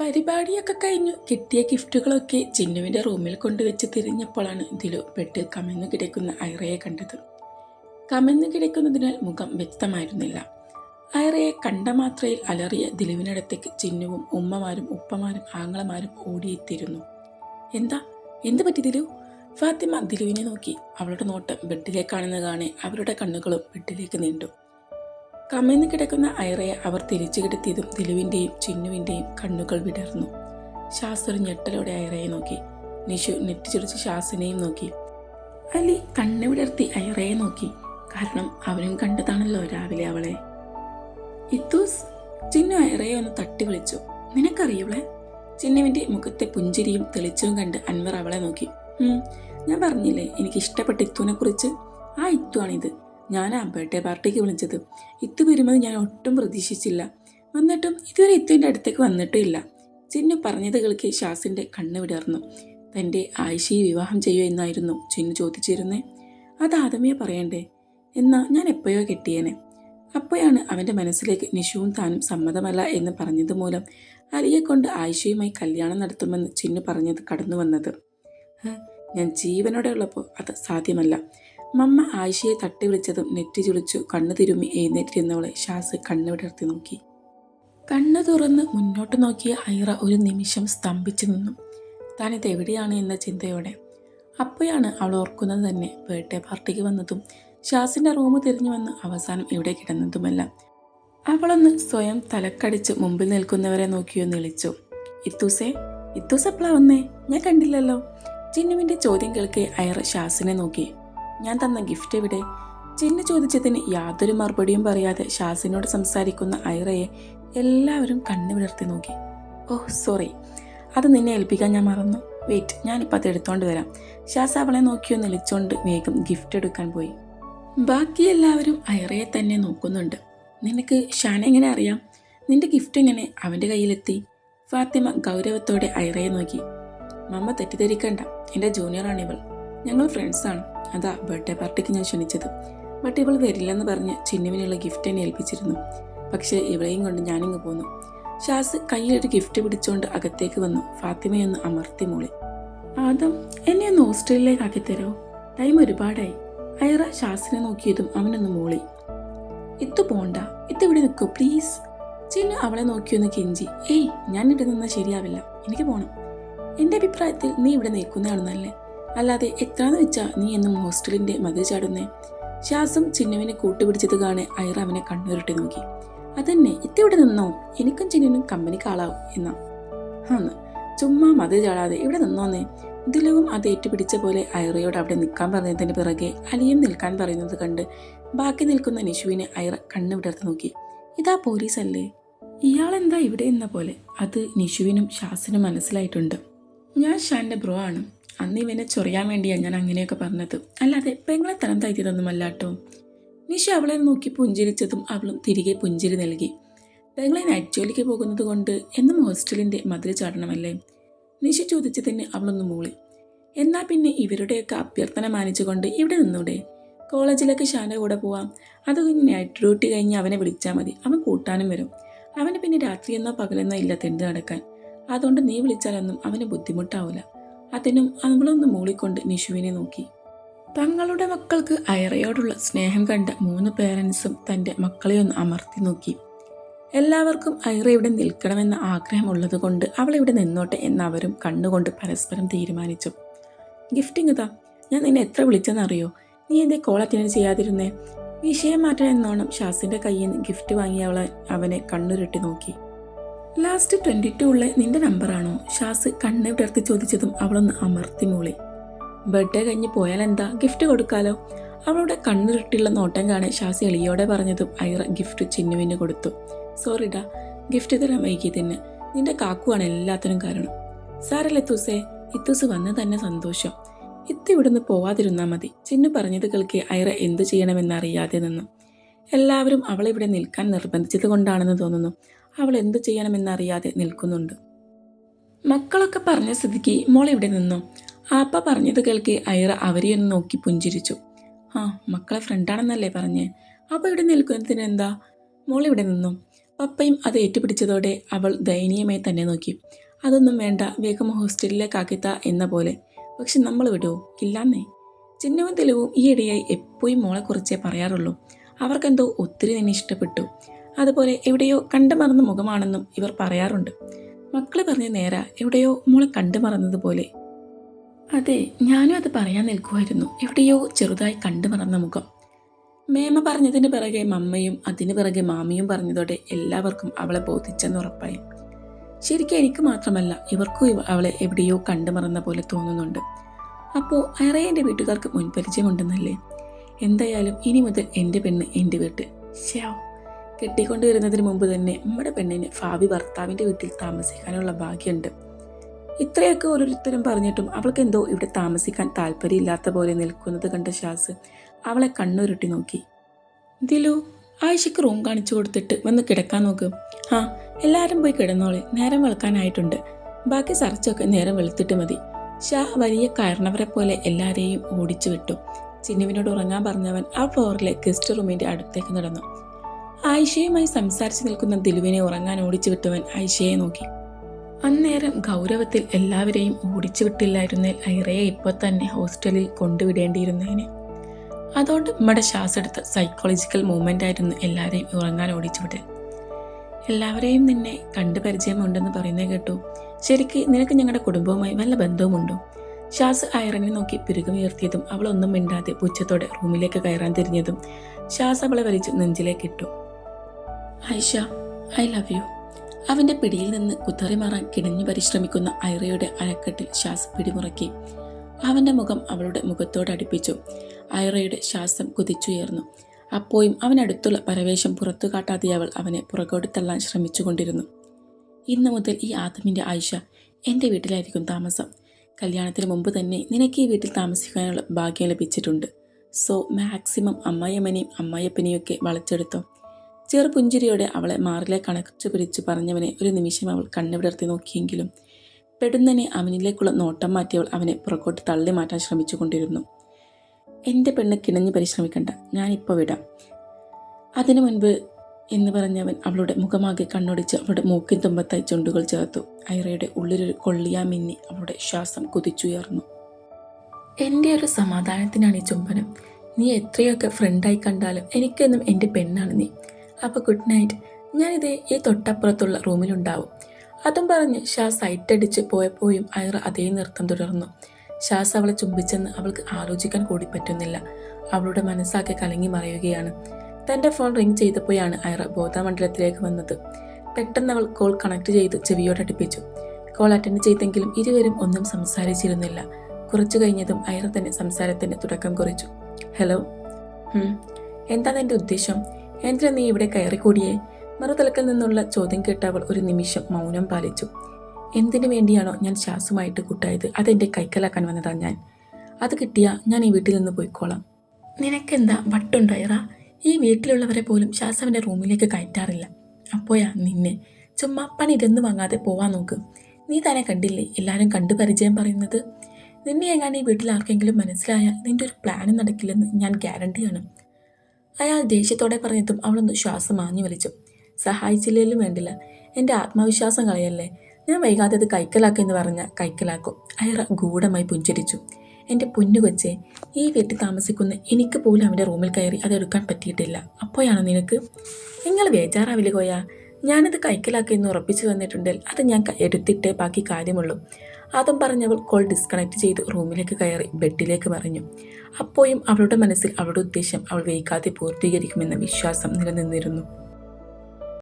പരിപാടിയൊക്കെ കഴിഞ്ഞു. കിട്ടിയ ഗിഫ്റ്റുകളൊക്കെ ചിന്നുവിന്റെ റൂമിൽ കൊണ്ടുവച്ച് തിരിഞ്ഞപ്പോഴാണ് ദിലു പെട്ട് കമന്നു കിടക്കുന്ന ഐറയെ കണ്ടത്. കമന്നു കിടക്കുന്നതിനാൽ മുഖം വ്യക്തമായിരുന്നില്ല. ഐറയെ കണ്ട മാത്രയിൽ അലറിയ ദിലുവിനടുത്തേക്ക് ചിന്നുവും ഉമ്മമാരും ഉപ്പമാരും ആങ്ങളമാരും ഓടിയെത്തിയിരുന്നു. എന്താ? എന്ത് പറ്റി ദിലു? ഫാത്തിമ ദിലുവിനെ നോക്കി. അവളുടെ നോട്ടം ബെഡിലേക്കാണെന്ന് കാണെ അവരുടെ കണ്ണുകളും ബെഡിലേക്ക് നീണ്ടു. കമന്ന് കിടക്കുന്ന ഐറയെ അവർ തിരിച്ചു കിടത്തിയതും ദിലുവിന്റെയും ചിന്നുവിന്റെയും കണ്ണുകൾ വിടർന്നു. ശാസ്ത്രം ഞെട്ടലോടെ ഐറയെ നോക്കി. നിഷു നെറ്റിച്ചുടിച്ച് ശാസിനെയും നോക്കി. അലി കണ്ണു വിടർത്തി ഐറയെ നോക്കി. കാരണം അവനും കണ്ടതാണല്ലോ രാവിലെ അവളെ. ഇത്തൂസ് ചിന്നു ഐറയെ ഒന്ന് തട്ടി വിളിച്ചു. നിനക്കറിയവളെ ചിന്നുവിന്റെ മുഖത്തെ പുഞ്ചിരിയും തെളിച്ചവും കണ്ട് അൻവർ അവളെ നോക്കി. ഞാൻ പറഞ്ഞില്ലേ എനിക്ക് ഇഷ്ടപ്പെട്ട ഇത്തുവിനെ കുറിച്ച് ആ ഇത്തുവാണിത്. ആ ബർത്ത്ഡേ പാർട്ടിക്ക് വിളിച്ചത്. ഇത്ത് വരുമെന്ന് ഞാൻ ഒട്ടും പ്രതീക്ഷിച്ചില്ല. വന്നിട്ടും ഇതുവരെ ഇത്തുവിന്റെ അടുത്തേക്ക് വന്നിട്ടും ഇല്ല. ചിന്നു പറഞ്ഞത് കേൾക്കി ഷാസിന്റെ കണ്ണ് വിടർന്നു. തന്റെ ആയിഷയെ വിവാഹം ചെയ്യുമോ എന്നായിരുന്നു ചിന്നു ചോദിച്ചിരുന്നേ. അത് ആദ്യമേ പറയണ്ടേ? എന്നാ ഞാൻ എപ്പോഴോ കെട്ടിയേനെ. അപ്പോഴാണ് അവന്റെ മനസ്സിലേക്ക് നിഷുവും താനും സമ്മതമല്ല എന്ന് പറഞ്ഞത് മൂലം അലിയെ കൊണ്ട് ആയിഷയുമായി കല്യാണം നടത്തുമെന്ന് ചിന്നു പറഞ്ഞത് കടന്നു വന്നത് ഞാൻ ജീവനോടെ ഉള്ളപ്പോൾ അത് സാധ്യമല്ല. മമ്മ ആയിഷയെ തട്ടി വിളിച്ചതും നെറ്റി ചുളിച്ചു കണ്ണു തിരുമ്മി എഴുന്നേറ്റിരുന്നവളെ ഷാസ് കണ്ണു വിടർത്തി നോക്കി. കണ്ണു തുറന്ന് മുന്നോട്ട് നോക്കിയ ഐറ ഒരു നിമിഷം സ്തംഭിച്ചു നിന്നു. താനിത് എവിടെയാണ്? എന്ന ചിന്തയോടെ. അപ്പോഴാണ് അവൾ ഓർക്കുന്നത് തന്നെ. ബർത്ത്ഡേ പാർട്ടിക്ക് വന്നതും ഷാസിന്റെ റൂം തിരിഞ്ഞു വന്ന് അവസാനം ഇവിടെ കിടന്നതുമെല്ലാം. അവളൊന്ന് സ്വയം തലക്കടിച്ച് മുമ്പിൽ നിൽക്കുന്നവരെ നോക്കിയോ വിളിച്ചു ഇത്തൂസേ ഇത്തൂസ് എപ്പോഴാ വന്നേ? ഞാൻ കണ്ടില്ലല്ലോ. ജിന്നുവിന്റെ ചോദ്യം കേൾക്കെ അയർ ഷാസിനെ നോക്കി. ഞാൻ തന്ന ഗിഫ്റ്റ് എവിടെ? ചിന്നു ചോദിച്ചതിന് യാതൊരു മറുപടിയും പറയാതെ ഷാസിനോട് സംസാരിക്കുന്ന ഐറയെ എല്ലാവരും കണ്ണു നോക്കി. ഓഹ് സോറി അത് നിന്നെ ഏൽപ്പിക്കാൻ ഞാൻ മറന്നു. വെയിറ്റ് ഞാനിപ്പോൾ അത് എടുത്തോണ്ട് വരാം. ഷാസ് അവളെ നോക്കിയോ നിലച്ചുകൊണ്ട് വേഗം ഗിഫ്റ്റ് എടുക്കാൻ പോയി. ബാക്കി എല്ലാവരും ഐറയെ തന്നെ നോക്കുന്നുണ്ട്. നിനക്ക് ഷാൻ എങ്ങനെ അറിയാം? നിന്റെ ഗിഫ്റ്റ് എങ്ങനെ അവന്റെ കയ്യിലെത്തി? ഫാത്തിമ ഗൗരവത്തോടെ ഐറയെ നോക്കി. മമ്മ തെറ്റിദ്ധരിക്കണ്ട. എന്റെ ജൂനിയറാണിവൾ ഞങ്ങൾ ഫ്രണ്ട്സാണ് അതാ ബർത്ത്ഡേ പാർട്ടിക്ക് ഞാൻ ക്ഷണിച്ചത്. ബട്ട് ഇവൾ വരില്ലെന്ന് പറഞ്ഞ് ചിന്നുവിനുള്ള ഗിഫ്റ്റ് എന്നെ ഏൽപ്പിച്ചിരുന്നു. പക്ഷേ ഇവളെയും കൊണ്ട് ഞാനിങ്ങ് പോന്നു. ഷാസ് കയ്യിലൊരു ഗിഫ്റ്റ് പിടിച്ചുകൊണ്ട് അകത്തേക്ക് വന്നു. ഫാത്തിമയൊന്ന് അമർത്തി മൂളി. ആദം എന്നെ ഒന്ന് ഹോസ്റ്റലിലേക്ക് ആക്കിത്തരോ ടൈം ഒരുപാടായി. ഐറ ഷാസിനെ നോക്കിയതും അവനൊന്ന് മൂളി. ഇത്ത് പോണ്ട. ഇത്ത് ഇവിടെ നിൽക്കൂ പ്ലീസ് ചിന്നു അവളെ നോക്കിയൊന്ന് കെഞ്ചി. ഏയ് ഞാൻ ഇവിടെ നിന്നാൽ ശരിയാവില്ല. എനിക്ക് പോണം. എന്റെ അഭിപ്രായത്തിൽ നീ ഇവിടെ നിൽക്കുന്നതാണ് നല്ലേ? അല്ലാതെ എത്രാന്ന് വെച്ചാ നീ എന്നും ഹോസ്റ്റലിന്റെ മതിൽ ചാടുന്നേ? ശ്വാസം ചിന്നുവിനെ കൂട്ടുപിടിച്ചത് കാണെ ഐറ അവനെ കണ്ണുരുട്ടി നോക്കി. അതന്നെ ഇത്ത ഇവിടെ നിന്നോ? എനിക്കും ചിന്നുവിനും കമ്പനിക്ക് ആളാവും എന്നാ. ആന്ന് ചുമ്മാ മതിൽ ചാടാതെ ഇവിടെ നിന്നോന്നേ? ദിലവും അത് ഏറ്റുപിടിച്ച പോലെ ഐറയോട് അവിടെ നിൽക്കാൻ പറഞ്ഞതിന് പിറകെ അലിയും നിൽക്കാൻ പറയുന്നത് കണ്ട് ബാക്കി നിൽക്കുന്ന നിഷുവിനെ ഐറ കണ്ണു വിടർത്തി നോക്കി. ഇതാ പോലീസല്ലേ? ഇയാളെന്താ ഇവിടെ എന്ന പോലെ? അത് നിഷുവിനും ഷാസിനും മനസ്സിലായിട്ടുണ്ട്. ഞാൻ ഷാന്റെ ബ്രോ ആണ്. അന്ന് ഇവനെ ചൊറിയാൻ വേണ്ടിയാണ് ഞാൻ അങ്ങനെയൊക്കെ പറഞ്ഞത്. അല്ലാതെ പെങ്ങളെ തരം താഴ്ത്തിയതൊന്നുമല്ല കേട്ടോ. നിഷു അവളെ നോക്കി പുഞ്ചിരിച്ചതും അവളും തിരികെ പുഞ്ചിരി നൽകി. പെങ്ങളെ നൈറ്റ് ജോലിക്ക് പോകുന്നത് കൊണ്ട് എന്നും ഹോസ്റ്റലിന്റെ മതിൽ ചാടണമല്ലേ? നിഷ ചോദിച്ചതിന് അവളൊന്ന് മൂളി. എന്നാൽ പിന്നെ ഇവരുടെയൊക്കെ അഭ്യർത്ഥന മാനിച്ചുകൊണ്ട് ഇവിടെ നിന്നൂടെ? കോളേജിലേക്ക് ഷാന്റെ കൂടെ പോവാം. അത് കഴിഞ്ഞ് നൈറ്റ് ഡ്യൂട്ടി കഴിഞ്ഞ് അവനെ വിളിച്ചാൽ മതി. അവൻ കൂട്ടാനും വരും. അവന് പിന്നെ രാത്രിയെന്നോ പകലെന്നോ ഇല്ല തെണ്ടു നടക്കാൻ. അതുകൊണ്ട് നീ വിളിച്ചാലൊന്നും അവന് ബുദ്ധിമുട്ടാവില്ല അതിനും അവളൊന്ന് മൂളിക്കൊണ്ട് നിഷുവിനെ നോക്കി. തങ്ങളുടെ മക്കൾക്ക് അയറയോടുള്ള സ്നേഹം കണ്ട മൂന്ന് പേരൻസും തന്റെ മക്കളെ ഒന്ന് അമർത്തി നോക്കി. എല്ലാവർക്കും അയറ ഇവിടെ നിൽക്കണമെന്ന ആഗ്രഹമുള്ളത് കൊണ്ട് അവൾ ഇവിടെ നിന്നോട്ടെ എന്ന് അവരും കണ്ണുകൊണ്ട് പരസ്പരം തീരുമാനിച്ചു. ഗിഫ്റ്റിംഗ് ഇതാ ഞാൻ നിന്നെ എത്ര വിളിച്ചെന്നറിയോ? നീ എന്തേ കോൾ അറ്റൻഡ് ചെയ്യാതിരുന്നേ? വിഷയം മാറ്റാൻ എന്നോണം ഷാസിന്റെ കയ്യിൽ നിന്ന് ഗിഫ്റ്റ് വാങ്ങി അവളെ അവനെ കണ്ണുരുട്ടി നോക്കി. ലാസ്റ്റ് ട്വന്റി ടു ഉള്ള നിന്റെ നമ്പറാണോ? ഷാസ് കണ്ണ് വിടർത്തി ചോദിച്ചതും അവളൊന്ന് അമർത്തി മൂളി. ബർത്ത്ഡേ കഴിഞ്ഞ് പോയാൽ എന്താ? ഗിഫ്റ്റ് കൊടുക്കാലോ? അവളുടെ കണ്ണിരുട്ടിയുള്ള നോട്ടം കാണാൻ ഷാസി എളിയോടെ പറഞ്ഞതും ഐറ ഗിഫ്റ്റ് ചിന്നുവിന് കൊടുത്തു. സോറിഡാ ഗിഫ്റ്റ് തരാൻ വൈകി തന്നെ. നിന്റെ കാക്കുവാണ് എല്ലാത്തിനും കാരണം. സാരല്ലേ തുസേ ഇത്തൂസ് വന്ന് തന്നെ സന്തോഷം. ഇത്തി ഇവിടുന്ന് പോവാതിരുന്നാൽ മതി. ചിന്നു പറഞ്ഞത് കേൾക്കി ഐറ എന്തു ചെയ്യണമെന്നറിയാതെ നിന്നു. എല്ലാവരും അവളെ ഇവിടെ നിൽക്കാൻ നിർബന്ധിച്ചത് കൊണ്ടാണെന്ന് തോന്നുന്നു. അവൾ എന്തു ചെയ്യണമെന്നറിയാതെ നിൽക്കുന്നുണ്ട്. മക്കളൊക്കെ പറഞ്ഞ സ്ഥിതിക്ക് മോൾ ഇവിടെ നിന്നു. ആപ്പ പറഞ്ഞത് കേൾക്കി ഐറ അവരെ ഒന്ന് നോക്കി പുഞ്ചിരിച്ചു. ആ മക്കളെ ഫ്രണ്ടാണെന്നല്ലേ പറഞ്ഞേ? അപ്പോൾ ഇവിടെ നിൽക്കുന്നതിന് എന്താ? മോൾ ഇവിടെ നിന്നു. പപ്പയും അത് ഏറ്റുപിടിച്ചതോടെ അവൾ ദയനീയമായി തന്നെ നോക്കി. അതൊന്നും വേണ്ട വേഗം ഹോസ്റ്റലിലേക്കാക്കിത്ത എന്ന പോലെ. പക്ഷെ നമ്മൾ വിടുമോ ഇല്ലാന്നേ. ചിഹ്നവും തെളിവും ഈയിടെയായി എപ്പോഴും മോളെക്കുറിച്ചേ പറയാറുള്ളൂ. അവർക്കെന്തോ ഒത്തിരി നിന്നെ ഇഷ്ടപ്പെട്ടു. അതുപോലെ എവിടെയോ കണ്ടു മറന്ന മുഖമാണെന്നും ഇവർ പറയാറുണ്ട്. മക്കൾ പറഞ്ഞ നേര എവിടെയോ മോളെ കണ്ടു മറന്നതുപോലെ അതെ ഞാനും അത് പറയാൻ നിൽക്കുമായിരുന്നു എവിടെയോ ചെറുതായി കണ്ടു മറന്ന മുഖം. മേമ പറഞ്ഞതിന് പിറകെ മമ്മയും അതിന് പിറകെ മാമിയും പറഞ്ഞതോടെ എല്ലാവർക്കും അവളെ ബോധിച്ചെന്ന് ഉറപ്പായി. ശരിക്കും എനിക്ക് മാത്രമല്ല ഇവർക്കും അവളെ എവിടെയോ കണ്ടു മറന്ന പോലെ തോന്നുന്നുണ്ട്. അപ്പോൾ അറേന്റെ വീട്ടുകാർക്ക് മുൻപരിചയമുണ്ടെന്നല്ലേ? എന്തായാലും ഇനി മുതൽ എന്റെ പെണ്ണ് എന്റെ വീട്ടിൽ ശ്യാ. കെട്ടിക്കൊണ്ട് വരുന്നതിന് മുമ്പ് തന്നെ നമ്മുടെ പെണ്ണിന് ഭാവി ഭർത്താവിന്റെ വീട്ടിൽ താമസിക്കാനുള്ള ഭാഗ്യമുണ്ട്. ഇത്രയൊക്കെ ഓരോരുത്തരും പറഞ്ഞിട്ടും അവൾക്ക് എന്തോ ഇവിടെ താമസിക്കാൻ താല്പര്യമില്ലാത്ത പോലെ നിൽക്കുന്നത് കണ്ട ഷാസ് അവളെ കണ്ണുരുട്ടി നോക്കി. ദിലു ആയിഷയ്ക്ക് റൂം കാണിച്ചു കൊടുത്തിട്ട് വന്ന് കിടക്കാൻ നോക്ക്. ആ എല്ലാവരും പോയി കിടന്നോളെ. നേരം വെളുക്കാനായിട്ടുണ്ട്. ബാക്കി സർച്ചൊക്കെ നേരം വെളുത്തിട്ട് മതി. ഷാ വലിയ കയറണവരെ പോലെ എല്ലാവരെയും ഓടിച്ചു വിട്ടു. ചിന്നുവിനോട് ഉറങ്ങാൻ പറഞ്ഞവൻ ആ ഫ്ലോറിലെ ഗസ്റ്റ് റൂമിന്റെ അടുത്തേക്ക് നടന്നു. ആയിഷയുമായി സംസാരിച്ചു നിൽക്കുന്ന ദിലുവിനെ ഉറങ്ങാൻ ഓടിച്ചു വിട്ടവൻ ആയിഷയെ നോക്കി. അന്നേരം ഗൗരവത്തിൽ എല്ലാവരെയും ഓടിച്ചു വിട്ടില്ലായിരുന്നേൽ ഐറയെ ഇപ്പോൾ തന്നെ ഹോസ്റ്റലിൽ കൊണ്ടുവിടേണ്ടിയിരുന്നേനെ. അതുകൊണ്ട് നമ്മുടെ ശ്വാസെടുത്ത സൈക്കോളജിക്കൽ മൂവ്മെന്റ് ആയിരുന്നു എല്ലാവരെയും ഉറങ്ങാൻ ഓടിച്ചു വിടൽ എല്ലാവരെയും നിന്നെ കണ്ടു പരിചയമുണ്ടെന്ന് പറയുന്നത് കേട്ടു. ശരിക്ക് നിനക്ക് ഞങ്ങളുടെ കുടുംബവുമായി വല്ല ബന്ധവുമുണ്ടോ? ഷാസ് ഐറനെ നോക്കി പിരുകമുയർത്തിയതും അവൾ ഒന്നും മിണ്ടാതെ പുച്ഛത്തോടെ റൂമിലേക്ക് കയറാൻ തിരിഞ്ഞതും ഷാസ് അവളെ വലിച്ചു നെഞ്ചിലേക്ക് ഇട്ടു. Aisha I love you. അവന്റെ പിടിയിൽ നിന്ന് കുത്തറി മാറാൻ കിടഞ്ഞു പരിശ്രമിക്കുന്ന ഐറയുടെ അരക്കെട്ടിൽ ശ്വാസ പിടിമുറക്കി. അവന്റെ മുഖം അവളുടെ മുഖത്തോട് അടുപ്പിച്ചു. ഐറയുടെ ശ്വാസം കുതിച്ചുയർന്നു. അപ്പോഴും അവനടുത്തുള്ള പരവേശം പുറത്തു കാട്ടാതെ അവൾ അവനെ പുറകോട്ട് തള്ളാൻ ശ്രമിച്ചുകൊണ്ടിരുന്നു. ഇന്നു മുതൽ ഈ ആദമിന്റെ ആയിഷ എന്റെ വീട്ടിലായിരിക്കും താമസം. കല്യാണത്തിന് മുമ്പ് തന്നെ നിനക്ക് ഈ വീട്ടിൽ താമസിക്കാനുള്ള ഭാഗ്യം ലഭിച്ചിട്ടുണ്ട്. സോ മാക്സിമം അമ്മായിയമ്മനെയും അമ്മായിയപ്പനെയും ഒക്കെ വളച്ചെടുത്തോ. ചെറുപുഞ്ചിരിയോടെ അവളെ മാറിലെ അണച്ചു പിരിച്ചു പറഞ്ഞവനെ ഒരു നിമിഷം അവൾ കണ്ണുവിടർത്തി നോക്കിയെങ്കിലും പെടുന്നനെ അവനിലേക്കുള്ള നോട്ടം മാറ്റിയവൾ അവനെ പുറകോട്ട് തള്ളി മാറ്റാൻ ശ്രമിച്ചുകൊണ്ടിരുന്നു. എന്റെ പെണ്ണ് കിണഞ്ഞു പരിശ്രമിക്കണ്ട. ഞാനിപ്പോൾ വിടാം. അതിനു മുൻപ് എന്ന് പറഞ്ഞവൻ അവളുടെ മുഖമാകെ കണ്ണൊടിച്ച് അവളുടെ മൂക്കിൻ തുമ്പത്തായി ചുണ്ടുകൾ ചേർത്തു. ഐറയുടെ ഉള്ളിലൊരു കൊള്ളിയാ മിന്നി അവളുടെ ശ്വാസം കുതിച്ചുയർന്നു. എന്റെ ഒരു സമാധാനത്തിനാണ് ഈ ചുംബനം. നീ എത്രയൊക്കെ ഫ്രണ്ടായി കണ്ടാലും എനിക്കെന്നും എന്റെ പെണ്ണാണ് നീ. അപ്പോൾ ഗുഡ് നൈറ്റ് ഞാനിത് ഈ തൊട്ടപ്പുറത്തുള്ള റൂമിലുണ്ടാവും. അതും പറഞ്ഞ് ഷാ സൈറ്റടിച്ച് പോയപ്പോഴും ഐറ അതേ നൃത്തം തുടർന്നു. ഷാസ് അവളെ ചുംബിച്ചെന്ന് അവൾക്ക് ആലോചിക്കാൻ കൂടി പറ്റുന്നില്ല. അവളുടെ മനസ്സാകെ കലങ്ങി മറയുകയാണ്. തന്റെ ഫോൺ റിംഗ് ചെയ്തപ്പോഴാണ് ഐറ ബോധമണ്ഡലത്തിലേക്ക് വന്നത്. പെട്ടെന്ന് അവൾ കോൾ കണക്ട് ചെയ്ത് ചെവിയോട് ചെവിയോടടുപ്പിച്ചു കോൾ അറ്റൻഡ് ചെയ്തെങ്കിലും ഇരുവരും ഒന്നും സംസാരിച്ചിരുന്നില്ല. കുറച്ചു കഴിഞ്ഞതും ഐറ തന്നെ സംസാരത്തിന് തുടക്കം കുറിച്ചു. ഹലോ ഹും, എന്താ നിന്റെ ഉദ്ദേശം? എന്തിനാ നീ ഇവിടെ കയറിക്കൂടിയേ? മറുതലക്കൽ നിന്നുള്ള ചോദ്യം കേട്ട അവൾ ഒരു നിമിഷം മൗനം പാലിച്ചു. എന്തിനു വേണ്ടിയാണോ ഞാൻ ശ്വാസമായിട്ട് കൂട്ടായത്? അതെന്റെ കൈക്കലാക്കാൻ വന്നതാ ഞാൻ. അത് കിട്ടിയാ ഞാൻ ഈ വീട്ടിൽ നിന്ന് പോയിക്കോളാം. നിനക്കെന്താ വട്ടുണ്ടായറ ഈ വീട്ടിലുള്ളവരെ പോലും ശ്വാസവന്റെ റൂമിലേക്ക് കയറ്റാറില്ല. അപ്പോയാ നിന്നെ. ചുമ്മാ പണി ഇതൊന്നും വാങ്ങാതെ പോവാൻ നോക്ക്. നീ തന്നെ കണ്ടില്ലേ എല്ലാവരും കണ്ടു പരിചയം പറയുന്നത്? നിന്നെ എങ്ങാനും ഈ വീട്ടിൽ ആർക്കെങ്കിലും മനസ്സിലായാൽ നിന്റെ ഒരു പ്ലാനും നടക്കില്ലെന്ന് ഞാൻ ഗ്യാരണ്ടിയാണ് അയാൾ ദേഷ്യത്തോടെ പറഞ്ഞതും അവളൊന്ന് ശ്വാസം മാഞ്ഞു വലിച്ചു. സഹായിച്ചില്ലേലും വേണ്ടില്ല. എന്റെ ആത്മവിശ്വാസം കളയല്ലേ? ഞാൻ വൈകാതെ അത് കൈക്കലാക്കുമെന്ന് പറഞ്ഞാൽ കൈക്കലാക്കും. അയറ ഗൂഢമായി പുഞ്ചിരിച്ചു. എന്റെ പൊന്നു കൊച്ചേ ഈ വീട്ടിൽ താമസിക്കുന്ന എനിക്ക് പോലും അവന്റെ റൂമിൽ കയറി അതെടുക്കാൻ പറ്റിയിട്ടില്ല. അപ്പോഴാണ് നിനക്ക്? നിങ്ങൾ ബേജാറാവില്ല കോയ? ഞാനത് കൈക്കലാക്കിയെന്ന് ഉറപ്പിച്ചു വന്നിട്ടുണ്ടെങ്കിൽ അത് ഞാൻ എടുത്തിട്ടേ ബാക്കി കാര്യമുള്ളൂ. അതും പറഞ്ഞവൾ കോൾ ഡിസ്കണക്ട് ചെയ്ത് റൂമിലേക്ക് കയറി ബെഡിലേക്ക് മറിഞ്ഞു. അപ്പോഴും അവളുടെ മനസ്സിൽ അവളുടെ ഉദ്ദേശം അവൾ വൈകാതെ പൂർത്തീകരിക്കുമെന്ന വിശ്വാസം നിലനിന്നിരുന്നു.